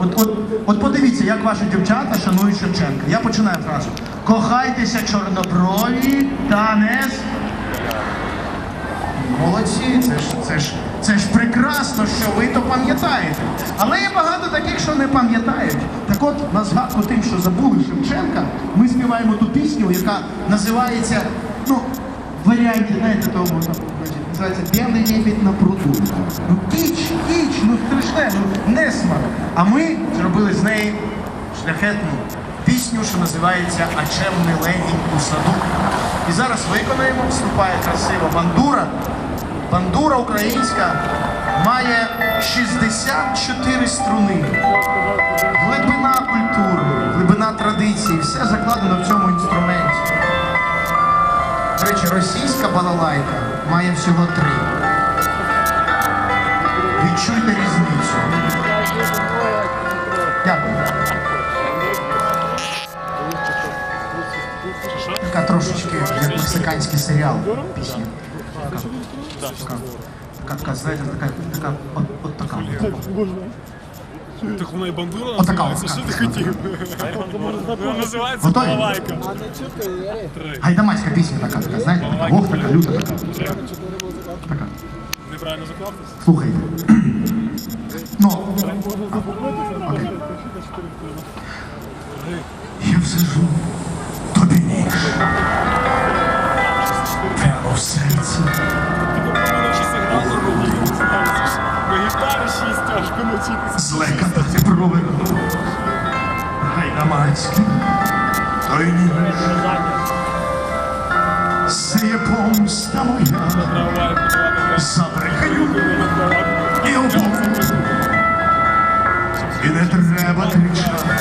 От, от, от подивіться, як ваші дівчата шанують Шевченка. Я починаю фразу. Кохайтеся чорноброві та Молодці, це ж, це ж, це ж прекрасно, що ви то пам'ятаєте. Але є багато таких, що не пам'ятають. Так от, на згадку тим, що забули Шевченка, ми співаємо ту пісню, яка називається, ну, варіанті, знаєте, того, називається Білий лебідь на пруду. Ну, кіч, кіч, ну страшне, ну несмак. А ми зробили з неї шляхетну пісню, що називається А чемний левінь у саду. І зараз виконаємо, вступає красиво бандура. Бандура українська має 64 струни. Глибина культури, глибина традиції, все закладено в цьому інструменті. До речі, російська балалайка має всього три. Відчуйте різницю. Дякую. Така трошечки як мексиканський серіал пісня. Така, така, така, така, знаєте, така, така, от, от така. Так вона і бандура називається. Що ти хотів? Вона називається Готові? балалайка. Гайдамацька пісня така, така, знаєте, така, ох, така, люта така. Така. Неправильно заклався? Слухайте. Ну, а, окей. Я всажу тобі ніж. Шістяшку навчитися. Злекати провину. Гайдамацький. Той ніж. Сіє помста моя. Забрехню і обмову. І не треба кричати.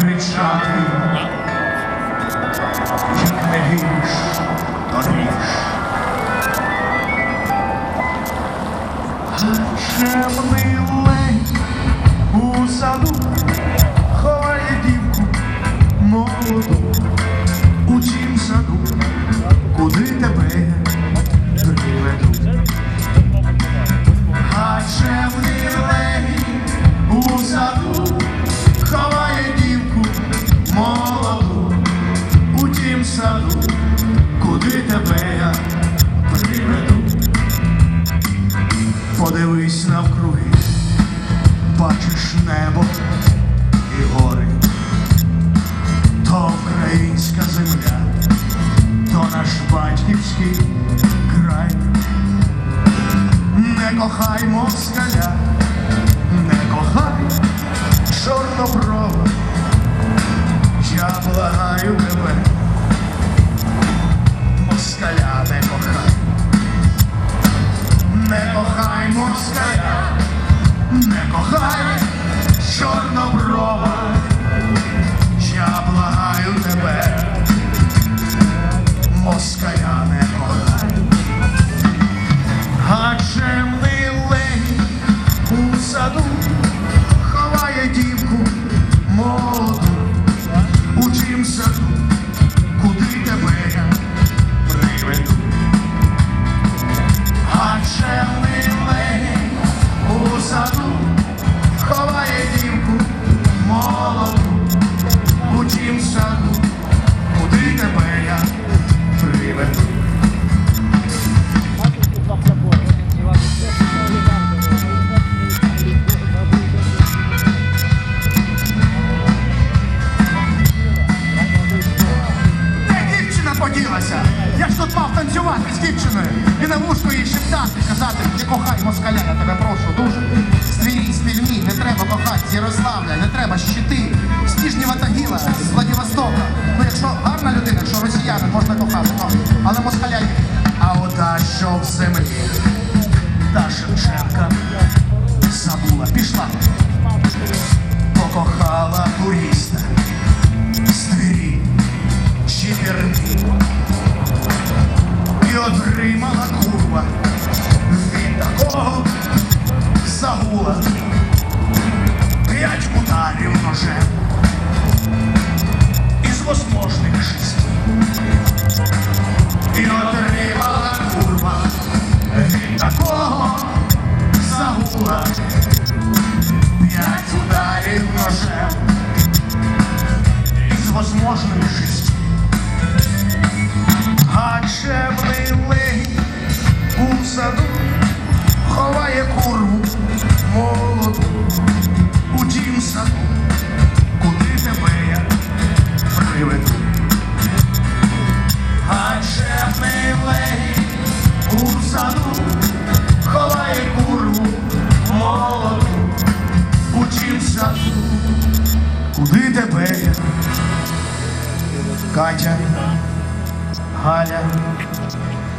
Кричати. Як не віриш, то річ. Чемний лень у саду ховає дівку молоду у тім саду, куди тебе саду, куди тебе я приведу. Подивись навкруги, бачиш небо і гори, то українська земля, то наш батьківський край. Не кохай москаля, не кохай чорноброва, я благаю тебе, москаля не кохай. Не кохай москаля, не кохай чорноброва, Ярославля, не треба щити, з Ніжнього Тагіла, з Владивостока. Ну якщо гарна людина, якщо росіянин, можна кохати, ну, але москаля. ні. А ота, що в землі, та Шевченка забула, пішла, покохала туриста з двері чотирні невозможной жизни. А чемний легінь у саду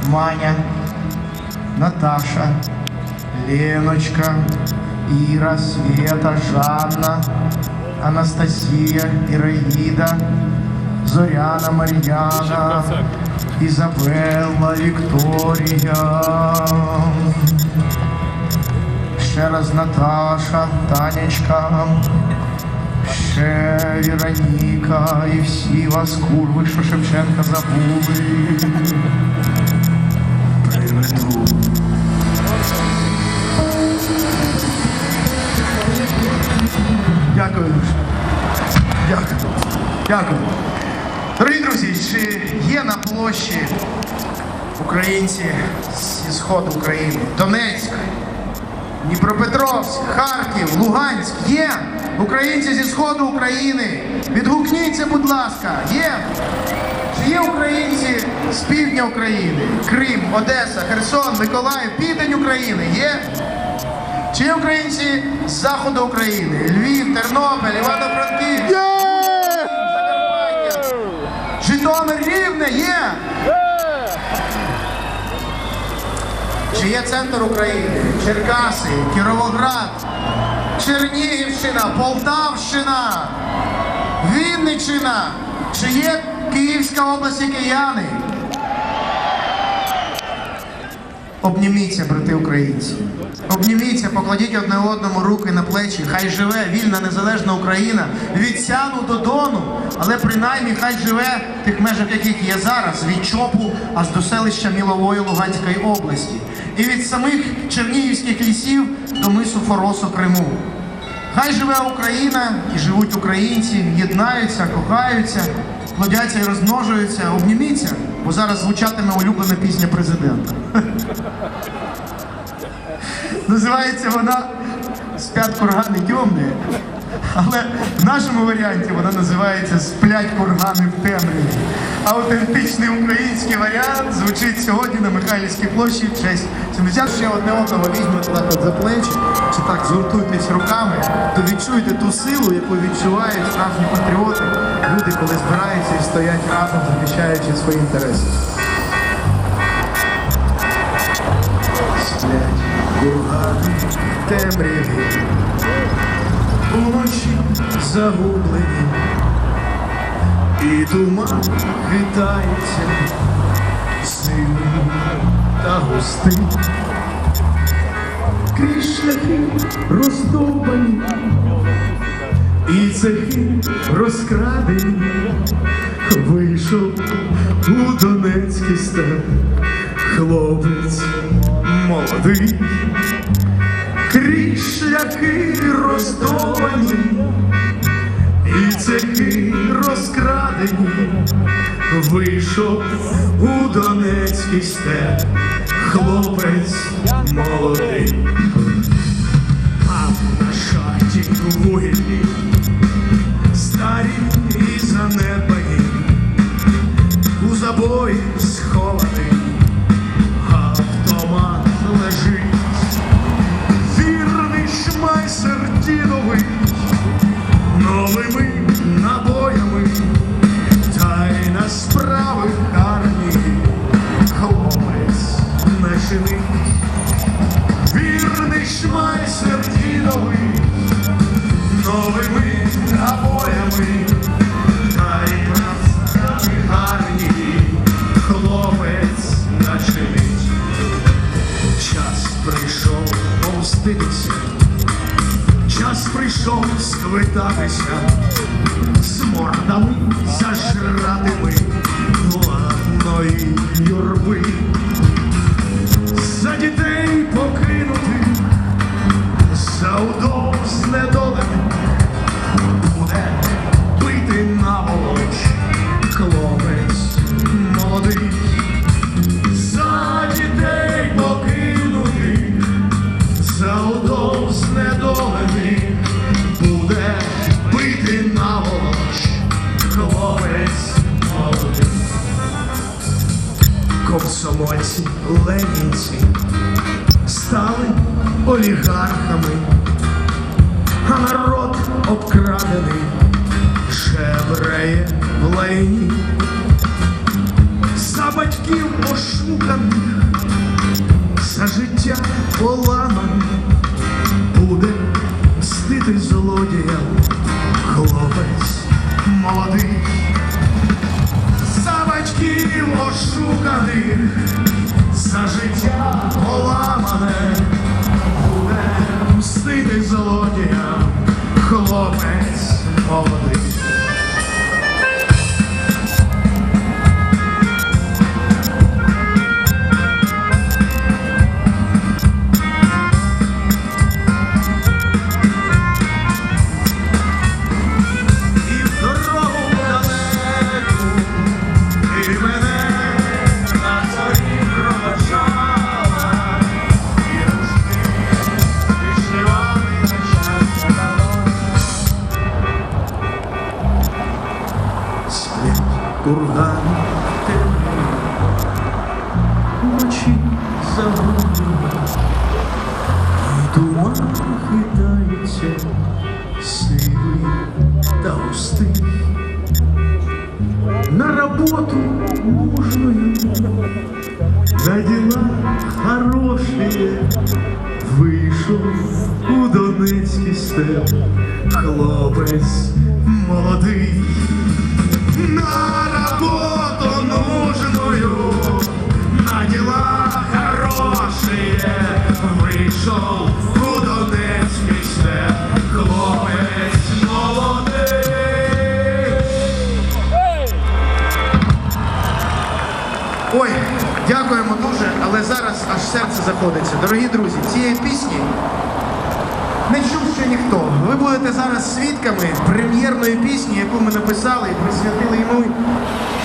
Маня, Наташа, Леночка, Іра, Света, Жанна, Анастасія, Ираїда, Зоряна, Мар'яна, Ізабелла, Вікторія. Ще раз Наташа, Танечка, ще Вероніка і всі вас курви, що Шевченка забули. Дякую. Дякую. Дякую. Дорогі друзі, чи є на площі українці зі сходу України? Донецьк, Дніпропетровськ, Харків, Луганськ. Є українці зі сходу України. Відгукніться, будь ласка, є. Чи є українці з півдня України? Крим, Одеса, Херсон, Миколаїв, південь України є? Чи є українці з заходу України? Львів, Тернопіль, Івано-Франківськ? Закарпаття? Житомир, Рівне є? Чи є центр України? Черкаси, Кіровоград, Чернігівщина, Полтавщина, Вінниччина. Чи є Київська область і кияни? Обніміться, брати українці. Обніміться, покладіть одне одному руки на плечі. Хай живе вільна незалежна Україна від Сяну до Дону, але принаймні хай живе в тих межах, яких є зараз, від Чопу аж до селища Мілової Луганської області. І від самих чернігівських лісів до мису Форосу Криму. Хай живе Україна і живуть українці, єднаються, кохаються, плодяться і розмножуються. Обніміться, бо зараз звучатиме улюблена пісня президента. Називається вона Спят кургани темні, але в нашому варіанті вона називається Сплять кургани в темряві. Автентичний український варіант звучить сьогодні на Михайлівській площі в честь 70. Ще одне одного візьмете так за плечі, чи так згуртуйтесь руками, то відчуєте ту силу, яку відчувають справжні патріоти, люди, коли збираються і стоять разом, захищаючи свої інтереси. Сплять кургани в темряві, уночі загублені, і туман хитається сильний та густий. Крізь шляхи роздовбані, і цехи розкрадені, вийшов у Донецький степ. Хлопець молодий, крізь шляхи роздовані, і цехи розкрадені, вийшов у Донецький степ хлопець молодий, а на шахті вугільні, старі і занедбані, у забої схований хлопець молодий. Комсомольці, ленінці стали олігархами, а народ обкрадений шебреє в лайні. За батьків ошуканих, за життя поламаних Сплять кургани темні, вночі загублені, і туман хитається сивий та густий. На работу мужную, на дела хорошие Вийшов у Донецький степ хлопець молодий. Ой, дякуємо дуже, але зараз аж серце заходиться. Дорогі друзі, цієї пісні не чув ще ніхто. Ви будете зараз свідками прем'єрної пісні, яку ми написали і присвятили йому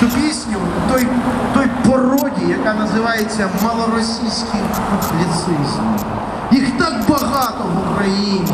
цю пісню, той, той породі, яка називається малоросійський публіцизм. Їх так багато в Україні.